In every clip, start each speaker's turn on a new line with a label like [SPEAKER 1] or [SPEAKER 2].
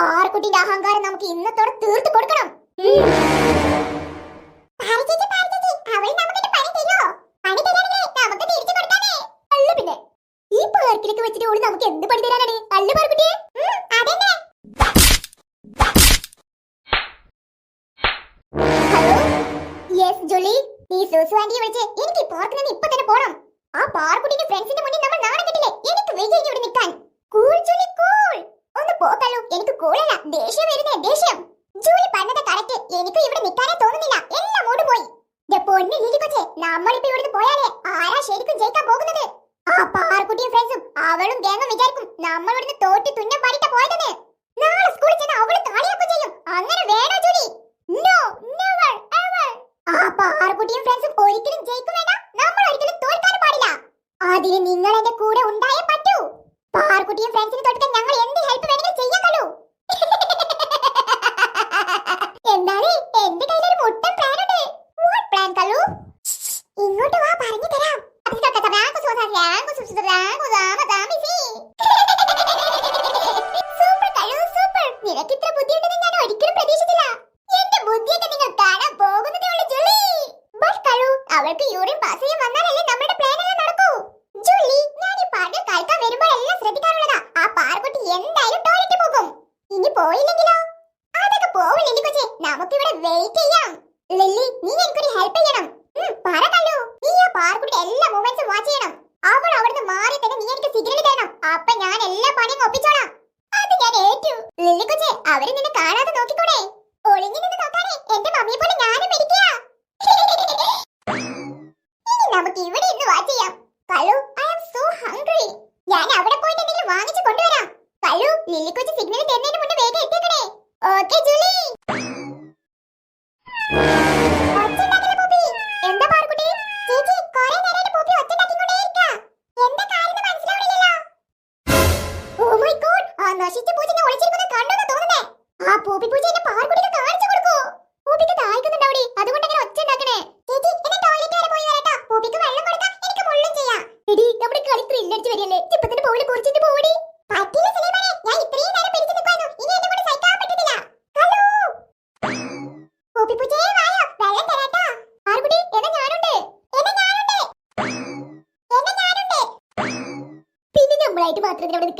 [SPEAKER 1] പാറക്കുട്ടിന്റെ അഹങ്കാരം നമുക്ക് ഇന്നത്തോടെ തീർത്തു കൊടുക്കണം. ഈ വെച്ചിട്ട് നമുക്ക് എന്ത് പണി അല്ല യെസ് നീ എനിക്ക് ഇപ്പൊ തന്നെ പോണം. ആ ഫ്രണ്ട്സിന്റെ മുന്നിൽ നമ്മൾ നാണം കെട്ടില്ലേ? എനിക്ക് വെയിറ്റ് ഇവിടെ നിൽക്കാൻ. കൂൾ ജോളി കൂൾ ഒന്ന് പോകല്ലോ എനിക്ക് കൂടല ദേഷ്യം വരുന്നേ ദേഷ്യം. ജൂലി പറഞ്ഞത് കറക്റ്റ് എനിക്ക് ഇവിടെ നിൽക്കാനേ തോന്നുന്നില്ല. എല്ലാം മൂട് പോയി പൊന്നു ലിലിക്കൊച്ചെ നമ്മളിപ്പോ ഇവിടുന്ന് പോയാലേ ആരാ ശരിക്കും ജയിക്കാൻ പോകുന്നത്? ആ പാർക്കുട്ടിയും ഫ്രണ്ട്സും അവളും ഗാങ്ങും വിചാരിക്കും നമ്മൾ ഇവിടുന്ന് തോറ്റ് തുന്നം പാടിട്ട പോയതെന്ന്. നാളെ സ്കൂളിൽ ചെന്ന് അവൾ കളിയാക്കും ചെയ്യും. അങ്ങനെ വേണോ ജോലി നോ നെവർ എവർ ആ പാർക്കുട്ടിയും ഫ്രണ്ട്സും ഒരിക്കലും ജയിക്കും വേണ്ട നമ്മൾ ഒരിക്കലും തോൽക്കാനും പാടില്ല അതിന് നിങ്ങൾ എന്റെ കൂടെ ഉണ്ടായേ പറ്റൂ പാർക്കുട്ടിയും ഫ്രണ്ട്സിനെ തൊട്ടിട്ട് ഞങ്ങൾ എന്ത് ഹെൽപ്പ് വേണമെങ്കിലും ചെയ്യാൻ കള്ളൂ എന്താണ് എന്റെ കയ്യിൽ ഒരു മുട്ടൻ പ്ലാൻ ഉണ്ട് വാട്ട് പ്ലാൻ കള്ളു ഇങ്ങോട്ട് വാ പറഞ്ഞു തരാം സൂപ്പർ കള്ളു സൂപ്പർ നിനക്ക് ഇത്ര ബുദ്ധിയുണ്ടെന്ന് ഞാൻ ഒരിക്കലും പ്രതീക്ഷിച്ചില്ല എന്റെ ബുദ്ധിയൊക്കെ നിങ്ങൾ കാണാൻ പോകുന്നതേ ഉള്ളൂ ജോളി ബട്ട് കള്ളു അവൾക്ക് യൂറിൻ പാസ് ചെയ്യാൻ വന്നാലല്ലേ നമ്മുടെ പ്ലാൻ എല്ലാം നടക്കൂ? ജൂലി ഞാൻ ഈ പാട്ട് കളിക്കാൻ വരുമ്പോഴെല്ലാം ശ്രദ്ധിക്കാറുള്ളതാ. ആ പാർക്കുട്ടി എന്തായാലും ടോയ്ലറ്റ് പോകും. ഇനി പോയില്ലെങ്കിലോ? അതൊക്കെ പോവും കൊച്ചേ. നമുക്ക് ഇവിടെ വെയിറ്റ് ചെയ്യാം. ലില്ലി നീ എനിക്കൊരു ഹെൽപ്പ് ചെയ്യണം. പറ കള്ളു നീ ആ പാർക്കുട്ടിയുടെ എല്ലാ മൂവ്മെന്റ്സും വാച്ച് ചെയ്യണം. അവൾ അവിടുന്ന് മാറി തന്നെ നീ എനിക്ക് സിഗ്നൽ തരണം അപ്പൊ ഞാൻ എല്ലാ പണിയും ഒപ്പിച്ചോളാം. അത് ഞാൻ ഏറ്റു. ലില്ലി കൊച്ചേ അവർ നിന്നെ കാണാതെ നോക്കിക്കൂടെ ഒളിഞ്ഞു നിന്ന് നോക്കാനേ എന്റെ മമ്മിയെ പോലെ ഞാനും ഇരിക്കുക ഇനി നമുക്ക് ഇവിടെ ഇന്ന് വാച്ച് ചെയ്യാം. കള്ളു ഐ ആം സോ ഹംഗ്രി ഞാൻ അവിടെ പോയിട്ട് എന്തെങ്കിലും വാങ്ങിച്ചു കൊണ്ടുവരാം. കള്ളു കൊച്ചി സിഗ്നൽ തരുന്നതിന് മുന്നേ വേഗം എത്തിക്കണേ ഓക്കെ ജൂലി. എടീ, നമ്മുടെ കളി അടിച്ച് വരികയല്ലേ. ഇപ്പൊ തന്നെ കുറിച്ചിട്ട് പോവടി. പറ്റില്ല സുലൈമാനെ, ഞാൻ നേരം. ഇനി എന്നെ. ഹലോ. വായോ, എന്നാ ഞാനുണ്ട്. എന്നെ ഞാനുണ്ട്. എന്നെ ഞാനുണ്ട്. പിന്നെ നമുക്ക്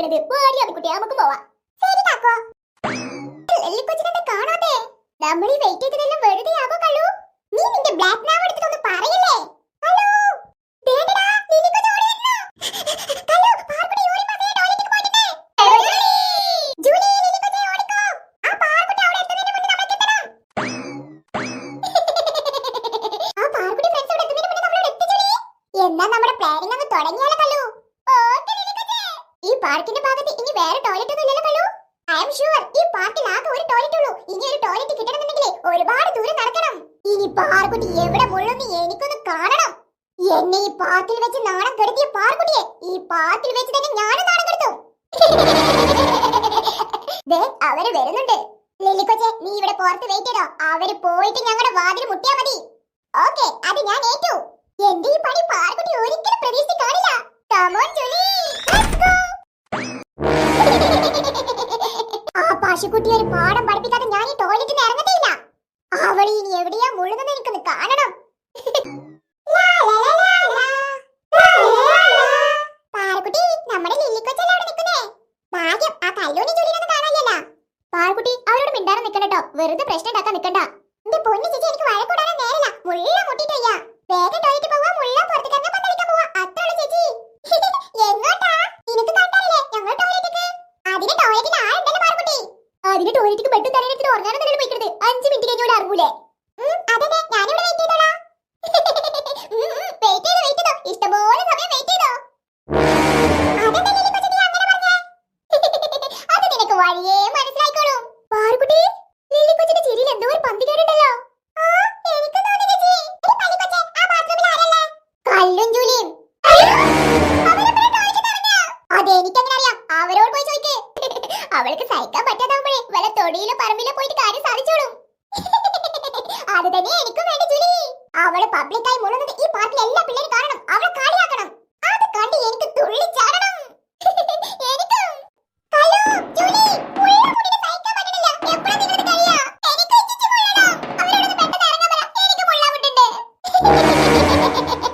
[SPEAKER 1] ശരി വെറുതെ ആകോ കള്ളു നീ നിന്റെ ബ്ലാക്ക് നാവ് എടുത്തിട്ടൊന്ന് പറയല്ലേ ഹലോ അങ്ങ് തുടങ്ങിയാലോ കല്ലു ഈ പാർക്കിന്റെ ഇനി വേറെ കള്ളു ഐ ഈ ഒരു ടോയ്ലറ്റ് ഒരുപാട് ദൂരം നടക്കണം ഇനി പാർക്കുട്ടി എവിടെ മുഴുവൻ എനിക്കൊന്ന് കാണണം. എന്നെ ഈ പാത്തിൽ വെച്ച് നാണം കെടുത്തിയ പാർക്കുട്ടിയെ ഈ പാത്തിൽ വെച്ച് തന്നെ ഞാനും നാണം കെടുത്തു. ദേ അവർ വരുന്നുണ്ട്. ലില്ലിക്കൊച്ചെ നീ ഇവിടെ പുറത്ത് വെയിറ്റ് ചെയ്തോ. അവർ പോയിട്ട് ഞങ്ങളുടെ വാതിൽ മുട്ടിയാ മതി. ഓക്കെ അത് ഞാൻ ഏറ്റു. എന്റെ ഈ പണി പാർക്കുട്ടി ഒരിക്കലും പ്രതീക്ഷിച്ച് കാണില്ല. കമോൺ ജോലി ആ പശുക്കുട്ടി ഒരു പാഠം പഠിപ്പിക്കാതെ ഞാൻ ഈ ടോയ്ലറ്റിൽ നിന്ന് ഇറങ്ങത്തില്ല അവൾ ഇനി എവിടെയാ മുഴുകുന്നത് നിൽക്കുന്നത് കാണണം. വെറുതെ പ്രശ്നം ഉണ്ടാക്കാൻ നിൽക്കണ്ട എന്റെ പൊന്നു ചേച്ചി എനിക്ക് വഴക്കൂടാനും നേരില്ല മുള്ള മുട്ടിട്ട് വയ്യ. വേഗം ടോയ്ലറ്റ് പോവാ മുള്ള പുറത്തേക്ക് ഇറങ്ങാൻ പന്തളിക്കാൻ പോവാ. അത്രയുള്ളൂ ചേച്ചി. എങ്ങോട്ടാ? നിനക്ക് കണ്ടല്ലേ ഞങ്ങൾ ടോയ്ലറ്റിക്ക് അതിന് ടോയ്ലറ്റിൽ ആളുണ്ടല്ലോ മാർക്കുട്ടി? അതിന് ടോയ്ലറ്റിക്ക് ബെഡ് തലയിലെടുത്ത് ഉറങ്ങാനൊന്നും പോയിക്കരുത് അഞ്ച് മിനിറ്റ് കഴിഞ്ഞോട് ഇറങ്ങൂലേ? അവൾ പബ്ലിക്കായി മുഴുന്നത് ഈ പാർട്ടി എല്ലാ പിള്ളേരും കാണണം. അവളെ കളിയാക്കണം. അത് കണ്ട് എനിക്ക് തുള്ളി ചാടണം. ഹലോ ജൂലി എനിക്ക് അവരോട് എനിക്ക്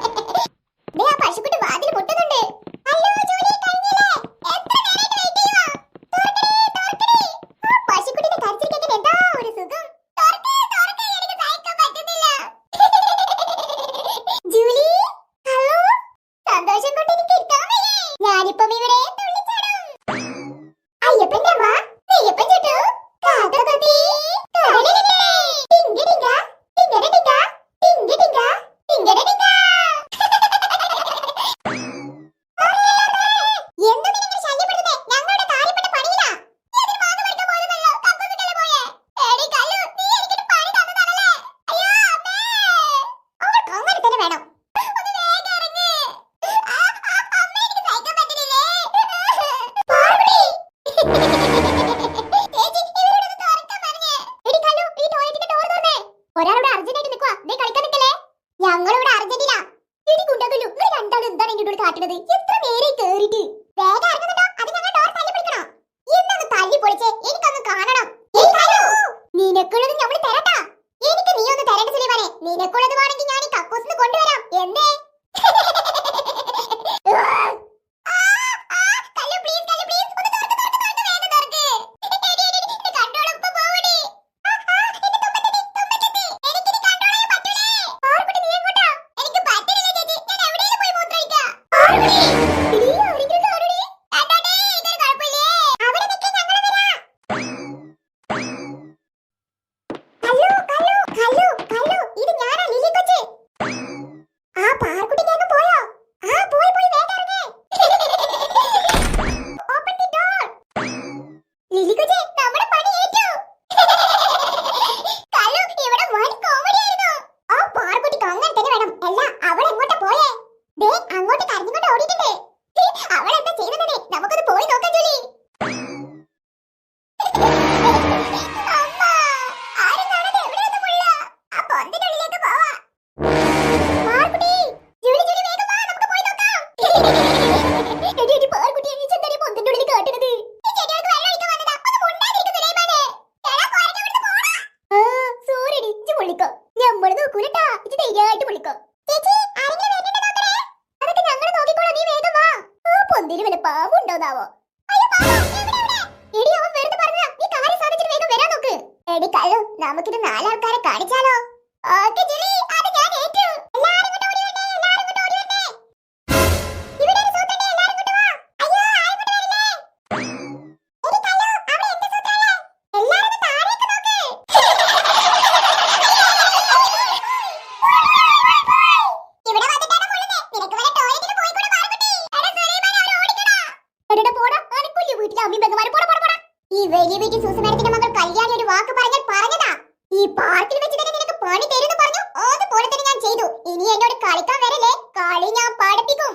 [SPEAKER 1] लिहिली का जे? ഉണ്ടാവോ? എടി നമുക്കിത് നാലാൾക്കാരെ കാണിച്ചാലോ? ഓക്കെ ജുലി അത് ഞാൻ ഏറ്റു. ഇനി എന്നോട് കളിക്കാൻ വരല്ലേ? കളി ഞാൻ പാടിപ്പിക്കും.